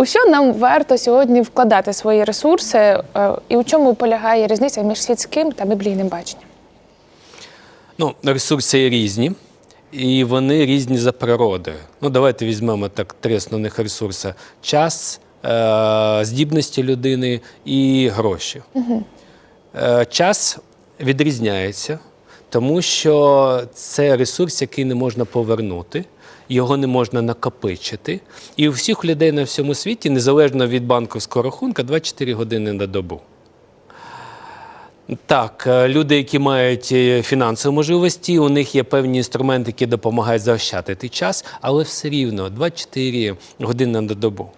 У що нам варто сьогодні вкладати свої ресурси, е, і у чому полягає різниця між світським та біблійним баченням? Ну, ресурси різні, і вони різні за природою. Ну, давайте візьмемо так три основних ресурси: час, е- здібності людини і гроші. Е- час відрізняється, тому що це ресурс, який не можна повернути. Його не можна накопичити. І у всіх людей на всьому світі, незалежно від банківського рахунка, 24 години на добу. Так, е, люди, які мають е, фінансові можливості, у них є певні інструменти, які допомагають заощадити час, але все рівно 24 години на добу.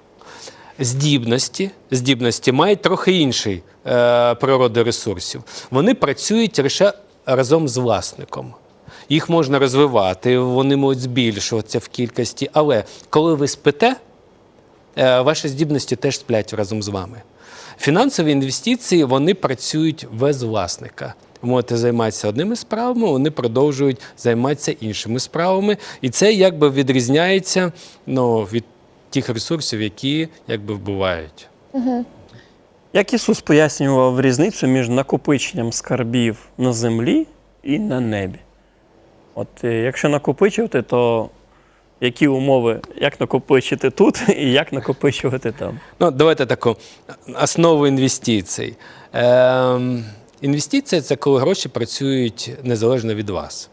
Здібності, здібності мають трохи інший е, природи ресурсів. Вони працюють лише разом з власником. Їх можна розвивати, вони можуть збільшуватися в кількості, але коли ви спите, е, ваші здібності теж сплять разом з вами. Фінансові інвестиції вони працюють без власника. Ви можете займатися одними справами, вони продовжують займатися іншими справами. І це якби відрізняється ну, від тих ресурсів, які якби вбувають. Як Ісус пояснював різницю між накопиченням скарбів на землі і на небі? От е, якщо накопичувати, то які умови, як накопичити тут і як накопичувати там? Ну, давайте таку основу інвестицій. Ем, інвестиція це коли гроші працюють незалежно від вас.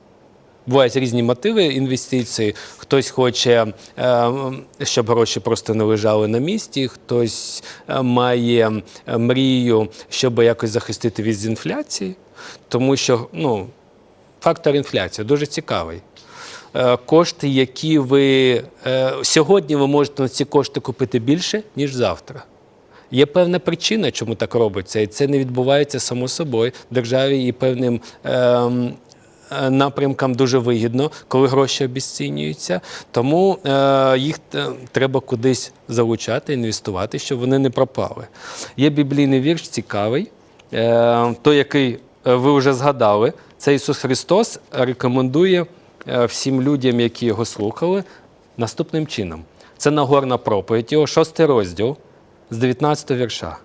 Бувають різні мотиви інвестицій. Хтось хоче, ем, щоб гроші просто не лежали на місці, хтось е, має е, мрію, щоб якось захистити від інфляції, тому що ну, фактор інфляції дуже цікавий. Е, Кошти, які ви е, сьогодні ви можете на ці кошти купити більше, ніж завтра. Є певна причина, чому так робиться, і це не відбувається само собою. Державі і певним ем, е, напрямкам дуже вигідно, коли гроші обіцінюються. Тому е, їх треба кудись залучати, інвестувати, щоб вони не пропали. Є біблійний вірш цікавий, е, той, який ви вже згадали. Це Ісус Христос рекомендує е, всім людям, які його слухали, наступним чином. Це Нагорна проповідь, його шостий розділ з 19 вірша.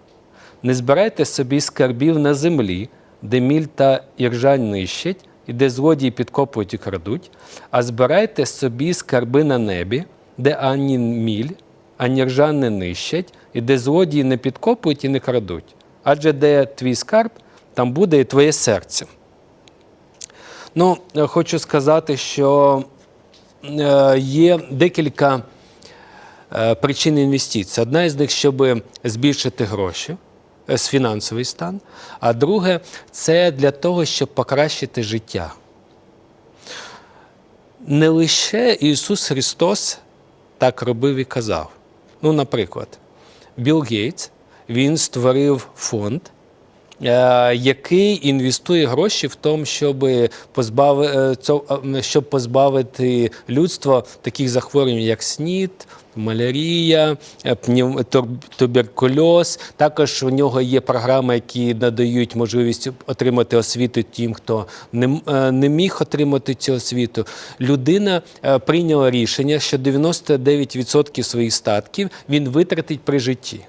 Не збирайте собі скарбів на землі, де міль та іржань нищать, і де злодії підкопують і крадуть, а збирайте собі скарби на небі, де ані міль, ані ржан не нищать, і де злодії не підкопують і не крадуть. Адже де твій скарб, там буде і твоє серце. Ну, е, хочу сказати, що е, є декілька е, причин інвестицій. Одна із них, щоб збільшити гроші, з фінансовий стан, а друге це для того, щоб покращити життя. Не лише Ісус Христос так робив і казав. Ну, наприклад, Білл Гейтс він створив фонд, який інвестує гроші в тому, щоб, позбави, е, е, щоб позбавити людство таких захворювань, як СНІД, малярія, е, туберкульоз. Також у нього є програми, які надають можливість отримати освіту тим, хто не, е, міг отримати цю освіту. Людина е, прийняла рішення, що 99% своїх статків він витратить при житті.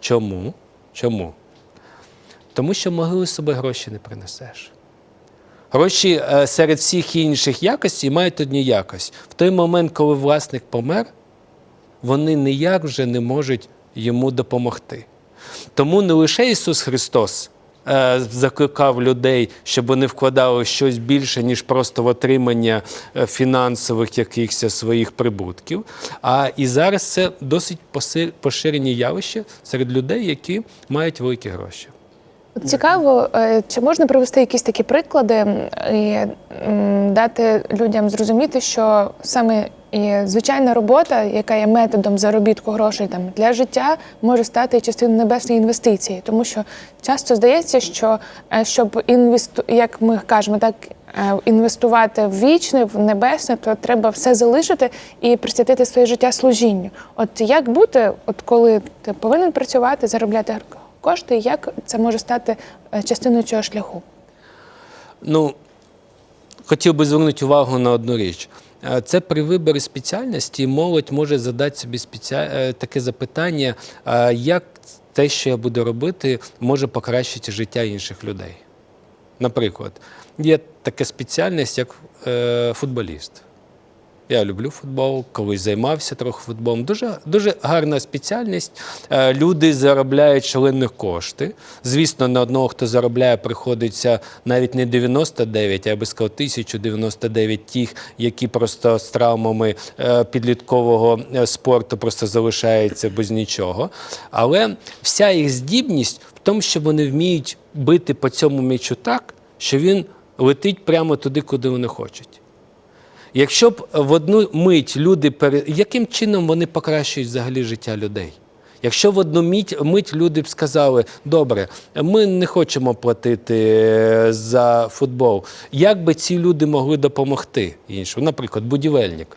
Чому? Чому? Тому що могили з собою гроші не принесеш. Гроші е, серед всіх інших якостей мають одні якість. В той момент, коли власник помер, вони ніяк вже не можуть йому допомогти. Тому не лише Ісус Христос е, закликав людей, щоб вони вкладали щось більше, ніж просто в отримання е, фінансових якихось своїх прибутків. А і зараз це досить поширені явища серед людей, які мають великі гроші. Цікаво, е, чи можна привести якісь такі приклади і дати людям зрозуміти, що саме і звичайна робота, яка є методом заробітку грошей там для життя, може стати частиною небесної інвестиції, тому що часто здається, що е, щоб інвесту, як ми кажемо, так е, інвестувати в вічне, в небесне, то треба все залишити і присвятити своє життя служінню. От як бути, от коли ти повинен працювати, заробляти кошти, як це може стати е, частиною цього шляху? Ну, хотів би звернути увагу на одну річ. Е, Це при виборі спеціальності молодь може задати собі спеціа... е, таке запитання, як те, що я буду робити, може покращити життя інших людей. Наприклад, є така спеціальність, як футболіст. Я люблю футбол, колись займався трохи футболом. Дуже, дуже гарна спеціальність. Е, Люди заробляють шалені кошти. Звісно, на одного, хто заробляє, приходиться навіть не 99, а я би сказав, 1099 тих, які просто з травмами е, підліткового е, спорту просто залишаються без нічого. Але вся їх здібність в тому, що вони вміють бити по цьому м'ячу так, що він летить прямо туди, куди вони хочуть. Якщо б в одну мить люди пере... яким чином вони покращують взагалі життя людей? Якщо в одну мить, мить люди б сказали, добре, ми не хочемо платити е, за футбол, як би ці люди могли допомогти іншому? Наприклад, будівельник.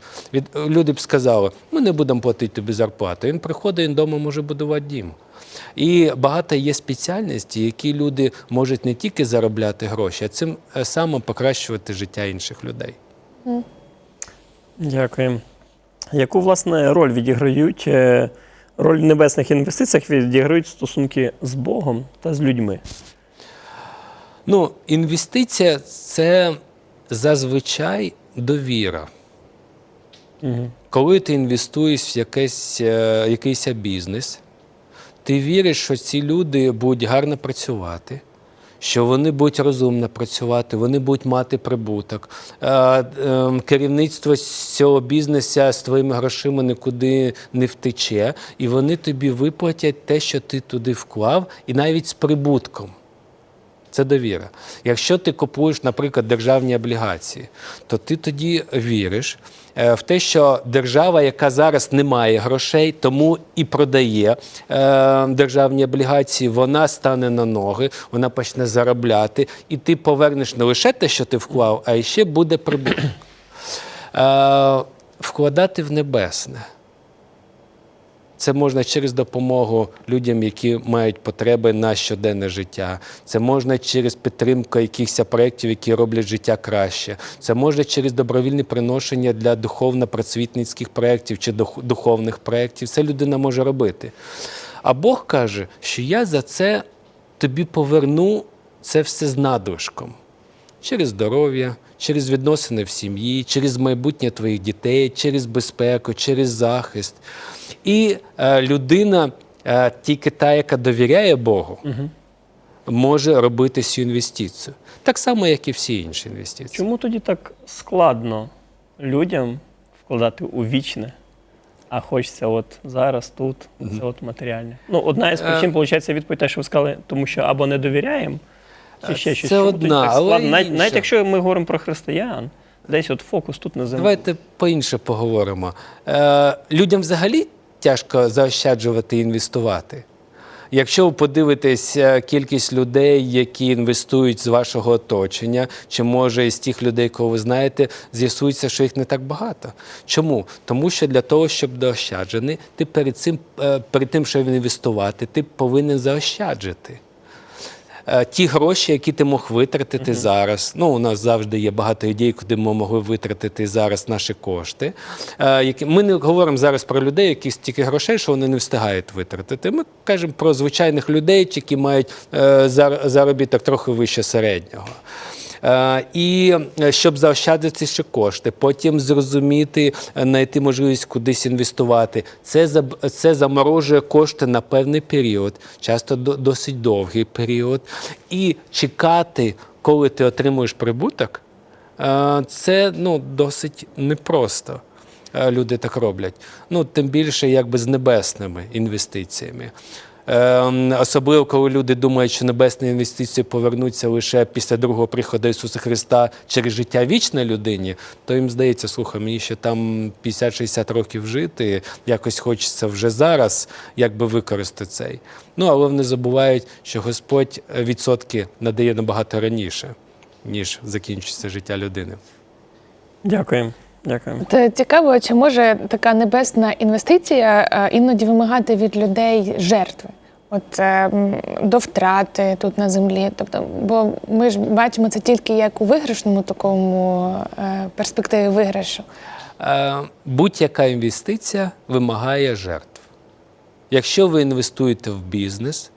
Люди б сказали, ми не будемо платити тобі зарплату. Він приходить, він вдома може будувати дім. І багато є спеціальностей, які люди можуть не тільки заробляти гроші, а цим е, самим покращувати життя інших людей. Дякую. Яку, власне, роль відіграють, е, роль в небесних інвестиціях відіграють стосунки з Богом та з людьми? Ну, інвестиція це зазвичай довіра. Угу. Коли ти інвестуєш в якийсь, е, якийсь бізнес, ти віриш, що ці люди будуть гарно працювати, що вони будуть розумно працювати, вони будуть мати прибуток. Е, е, Керівництво цього бізнесу з твоїми грошима нікуди не втече, і вони тобі виплатять те, що ти туди вклав, і навіть з прибутком. Це довіра. Якщо ти купуєш, наприклад, державні облігації, то ти тоді віриш е, в те, що держава, яка зараз не має грошей, тому і продає е, державні облігації, вона стане на ноги, вона почне заробляти, і ти повернеш не лише те, що ти вклав, а ще буде прибуток. Е, вкладати в небесне. Це можна через допомогу людям, які мають потреби на щоденне життя. Це можна через підтримку якихось проєктів, які роблять життя краще. Це можна через добровільне приношення для духовно-просвітницьких проєктів чи духовних проєктів. Це людина може робити. А Бог каже, що я за це тобі поверну це все з надлишком через здоров'я, через відносини в сім'ї, через майбутнє твоїх дітей, через безпеку, через захист. І е, людина, е, тільки та, яка довіряє Богу, може робити цю інвестицію. Так само, як і всі інші інвестиції. Чому тоді так складно людям вкладати у вічне, а хочеться от зараз, тут, це от матеріальне? Ну, одна із причин, Е. виходить, відповідь те, що ви сказали, тому що або не довіряємо, чи ще щось. це Чому одна, так але складно? навіть, інша. навіть якщо ми говоримо про християн, десь от фокус тут на землі. Давайте по-інше поговоримо. Е, людям взагалі тяжко заощаджувати і інвестувати. Якщо ви подивитесь е, кількість людей, які інвестують з вашого оточення, чи може із тих людей, кого ви знаєте, з'ясується, що їх не так багато. Чому? Тому що для того, щоб доощаджений, ти перед цим, е, перед тим, щоб інвестувати, ти повинен заощаджити. Е, Ті гроші, які ти мог витратити зараз. Ну, у нас завжди є багато ідей, куди ми могли витратити зараз наші кошти. Е, які- Ми не говоримо зараз про людей, які стільки грошей, що вони не встигають витратити. Ми кажемо про звичайних людей, які мають е, заробіток трохи вище середнього. Е, І е, щоб заощадити ще кошти, потім зрозуміти, е, знайти можливість кудись інвестувати. Це це заморожує кошти на певний період, часто досить довгий період. І чекати, коли ти отримуєш прибуток, це ну, досить непросто. Люди так роблять. Ну, тим більше якби з небесними інвестиціями. Ем, Особливо, коли люди думають, що небесні інвестиції повернуться лише після другого приходу Ісуса Христа через життя вічне людині, то їм здається, слухай, мені ще там 50-60 років жити, якось хочеться вже зараз якби використати цей. Ну, але вони забувають, що Господь відсотки надає набагато раніше, ніж закінчиться життя людини. Дякую. Дякую. Це цікаво, чи може така небесна інвестиція е, іноді вимагати від людей жертви? От е, до втрати тут на землі. Тобто, бо ми ж бачимо це тільки як у виграшному такому е, перспективі виграшу. Е, Будь-яка інвестиція вимагає жертв. Якщо ви інвестуєте в бізнес,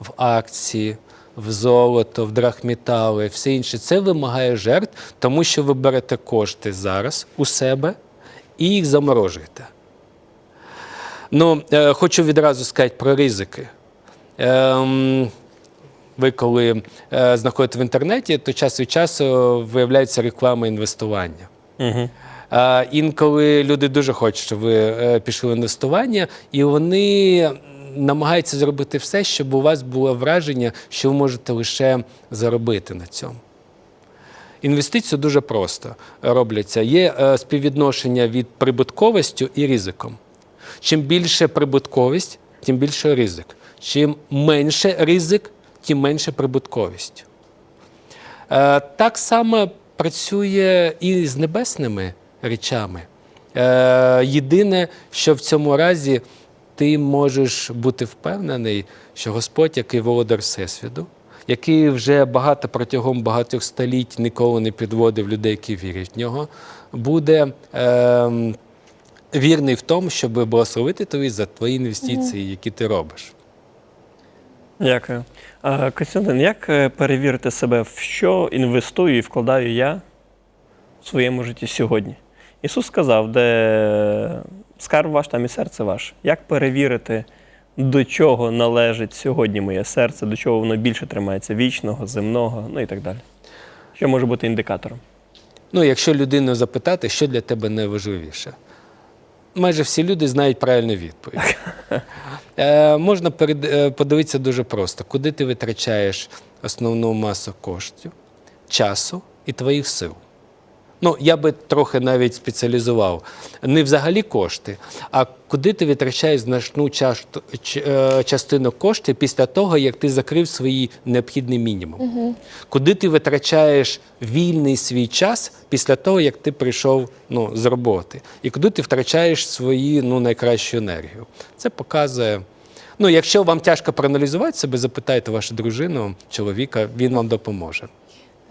в акції, в золото, в драгметали, все інше, це вимагає жертв, тому що ви берете кошти зараз у себе і їх заморожуєте. Ну, е, хочу відразу сказати про ризики. Ем, ви коли е, знаходите в інтернеті, то час від часу виявляється реклама інвестування. Угу. Інколи люди дуже хочуть, щоб ви е, пішли в інвестування, і вони намагаються зробити все, щоб у вас було враження, що ви можете лише заробити на цьому. Інвестиції дуже просто робляться. Є е, співвідношення від прибутковості і ризиком. Чим більше прибутковість, тим більше ризик. Чим менше ризик, тим менше прибутковість. Е, Так само працює і з небесними речами. Е, Єдине, що в цьому разі ти можеш бути впевнений, що Господь, який володар Всесвіту, який вже багато протягом багатьох століть ніколи не підводив людей, які вірять в нього, буде е, вірний в тому, щоб благословити тобі за твої інвестиції, які ти робиш. Дякую. А, Костянтин, як е, перевірити себе, в що інвестую і вкладаю я в своєму житті сьогодні? Ісус сказав, де скарб ваш, там і серце ваше. Як перевірити, до чого належить сьогодні моє серце, до чого воно більше тримається вічного, земного, ну і так далі? Що може бути індикатором? Ну, якщо людину запитати, що для тебе найважливіше, майже всі люди знають правильну відповідь. Е, можна е, подивитися дуже просто, куди ти витрачаєш основну масу коштів, часу і твоїх сил. Ну, я би трохи навіть спеціалізував. Не взагалі кошти, а куди ти витрачаєш значну е, частину коштів після того, як ти закрив свій необхідний мінімум. Куди ти витрачаєш вільний свій час після того, як ти прийшов ну, з роботи, і куди ти втрачаєш свою ну, найкращу енергію. Це показує. Ну, якщо вам тяжко проаналізувати себе, запитайте вашу дружину, чоловіка, він вам допоможе.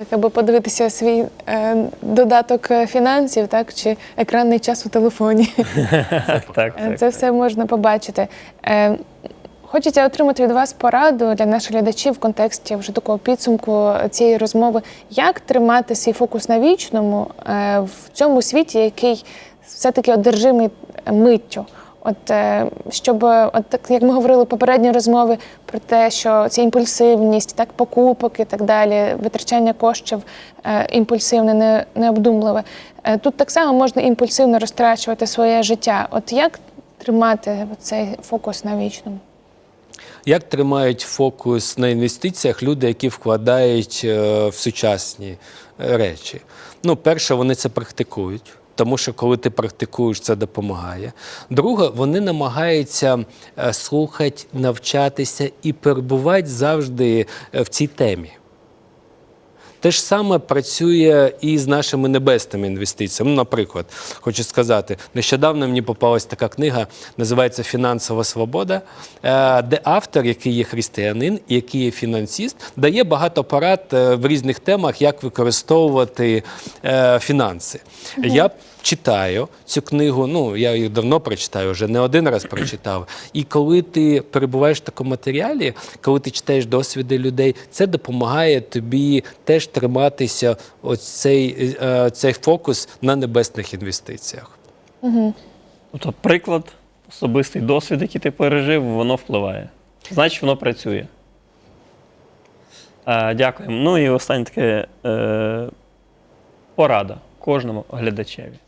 Так, аби подивитися свій е, додаток е, фінансів, так чи екранний час у телефоні. Так, так. Е, Це все можна побачити. Е, Хочеться отримати від вас пораду для наших глядачів в контексті вже такого підсумку цієї розмови. Як тримати свій фокус на вічному е, в цьому світі, який все-таки одержимий миттю? От е, щоб, от так як ми говорили в попередній розмові про те, що ця імпульсивність, так покупок і так далі, витрачання коштів е, імпульсивне, не, необдумливе. Е, тут так само можна імпульсивно розтрачувати своє життя. От як тримати цей фокус на вічному? Як тримають фокус на інвестиціях люди, які вкладають е, в сучасні е, речі? Ну, перше, вони це практикують. Тому що коли ти практикуєш, це допомагає. Друге, вони намагаються е, слухати, навчатися і перебувати завжди е, в цій темі. Те ж саме працює і з нашими небесними інвестиціями. Ну, наприклад, хочу сказати, нещодавно мені попалась така книга, називається Фінансова свобода, е, де автор, який є християнин, який є фінансіст, дає багато порад е, в різних темах, як використовувати е, фінанси. Я читаю цю книгу, ну я їх давно прочитаю, вже не один раз прочитав. І коли ти перебуваєш в такому матеріалі, коли ти читаєш досвіди людей, це допомагає тобі теж триматися ось цей, е, фокус на небесних інвестиціях. Тобто приклад, особистий досвід, який ти пережив, воно впливає. Значить, воно працює. Е, дякуємо. Ну і останнє таке е, порада кожному глядачеві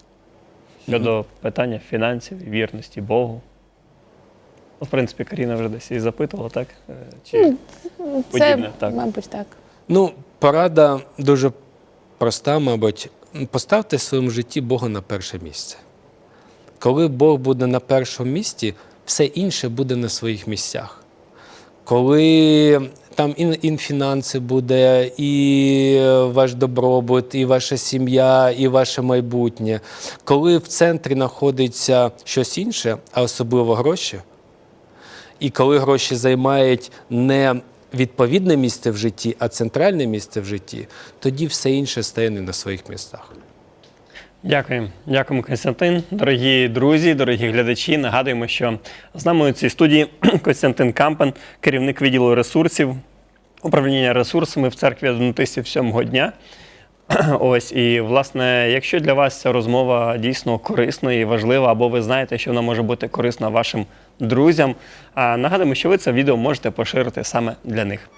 щодо питання фінансів і вірності Богу. Ну, в принципі, Каріна вже десь і запитувала, так? Е, Чи Це, Подібне, так. мабуть, так. Ну, порада дуже проста, мабуть. Поставте в своєму житті Бога на перше місце. Коли Бог буде на першому місці, все інше буде на своїх місцях. Коли там і, і фінанси буде, і ваш добробут, і ваша сім'я, і ваше майбутнє. Коли в центрі знаходиться щось інше, а особливо гроші, і коли гроші займають не відповідне місце в житті, а центральне місце в житті, тоді все інше стає не на своїх містах. Дякую, дякуємо, Костянтин. Дорогі друзі, дорогі глядачі. Нагадуємо, що з нами у цій студії Костянтин Кампен, керівник відділу ресурсів, управління ресурсами в церкві адвентистів сьомого дня. Ось і власне, якщо для вас ця розмова дійсно корисна і важлива, або ви знаєте, що вона може бути корисна вашим друзям, а нагадуємо, що ви це відео можете поширити саме для них.